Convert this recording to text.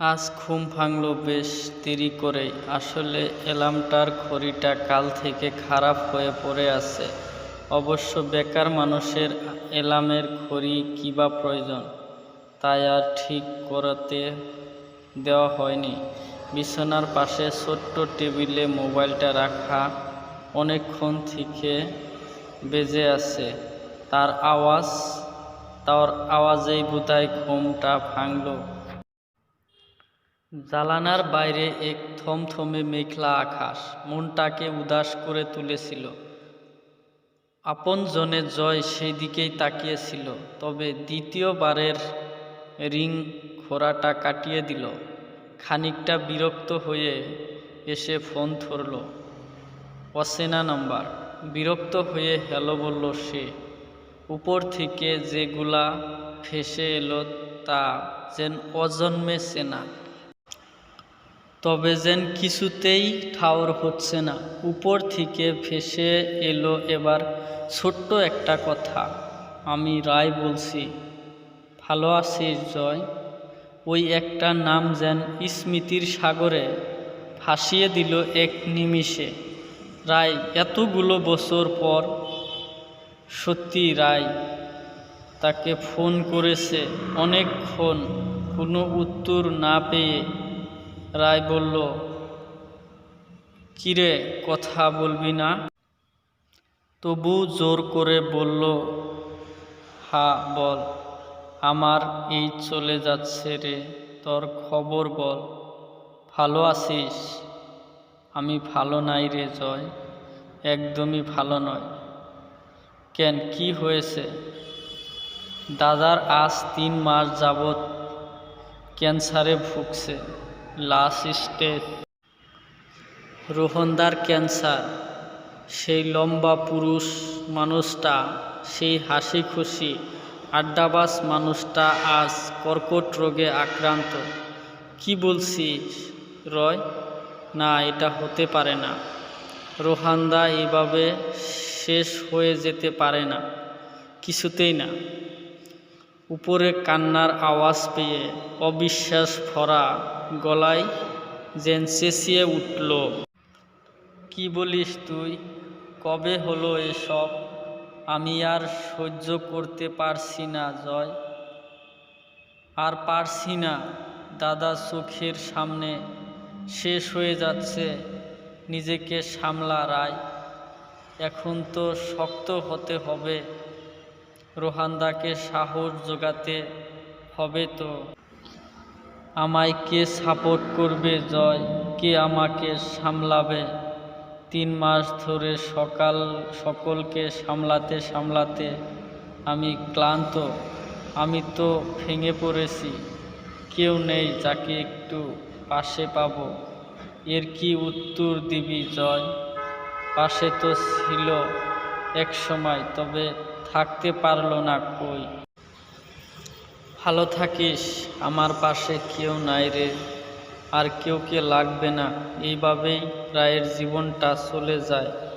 আজ ঘুম ভাঙল বেশ দেরি করে আসলে অ্যালার্মটার ঘড়িটা কাল থেকে খারাপ হয়ে পড়ে আছে। অবশ্য বেকার মানুষের অ্যালার্মের ঘড়ি কী বা প্রয়োজন, তাই আর ঠিক করাতে দেওয়া হয়নি। বিছানার পাশে ছোট্ট টেবিলে মোবাইলটা রাখা অনেকক্ষণ থেকে বেজে আছে। তার আওয়াজ, তার আওয়াজেই বোধহয় ঘুমটা ভাঙল। জালানার বাইরে এক থমথমে মেঘলা আকাশ। মনটাকে উদাস করে তুলেছিল। আপনজনে জয় সেই দিকেই তাকিয়েছিল, তবে দ্বিতীয়বারের রিং ঘোড়াটা কাটিয়ে দিল। খানিকটা বিরক্ত হয়ে এসে ফোন ধরল অচেনা নাম্বার। বিরক্ত হয়ে হ্যালো বলল সে, উপর থেকে যেগুলা ভেসে এলো তা যেন অজন্মে চেনা তবে যেন কিছুতেই ঠাউর হচ্ছে না। উপর থেকে ভেসে এলো এবার ছোট্ট একটা কথা। আমি রায় বলছি, ভালো আছিস, জয়? ওই একটা নাম যেন স্মৃতির সাগরে ভাসিয়ে দিল এক নিমিষে। রায়, এতগুলো বছর পর সত্যি রায় তাকে ফোন করেছে। অনেকক্ষণ কোনো উত্তর না পেয়ে রায় বলল, কিরে, কথা বলবি না? তবু জোর করে বলল, হা, বল, আমার এই চলে যাচ্ছে রে, তোর খবর বল, ভালো আছিস? আমি ভালো নাই রে, জয়, একদমই ভালো নয়। কেন, কি হয়েছে? দাদার আজ তিন মাস যাবৎ ক্যান্সারে ভুগছে। লাস্ট স্টেজ রোহনদার ক্যান্সার। সেই লম্বা পুরুষ মানুষটা, সেই হাসি খুশি আড্ডাবাস মানুষটা আজ কর্কট রোগে আক্রান্ত। কি বলছিস, রয়? না, এটা হতে পারে না। রোহানদা এভাবে শেষ হয়ে যেতে পারে না। কিছুতেই না। উপরে কান্নার আওয়াজ পেয়ে অবিশ্বাস ভরা গলায় যেন চেঁচিয়ে উঠল, কি বলিস তুই? কবে হলো এসব? আমি আর সহ্য করতে পারছি না, জয়। আর পারছি না, দাদা চোখের সামনে। শেষ হয়ে যাচ্ছে নিজেকে সামলা রায় এখন তো শক্ত হতে হবে। রোহানদাকে সাহস জোগাতে হবে তো? আমায় কে সাপোর্ট করবে, জয়? কে আমাকে সামলাবে? তিন মাস ধরে সকাল, সকলকে সামলাতে সামলাতে আমি ক্লান্ত। আমি তো ভেঙে পড়েছি। কেউ নেই যাকে একটু পাশে পাবো। এর কি উত্তর দিবি, জয়? পাশে তো ছিল এক সময়, তবে থাকতে পারল না কই? ভালো থাকিস, আমার পাশে কেউ নাই রে। আর কেউ কে লাগবে না। এইভাবেই রায়ের জীবনটা চলে যায়।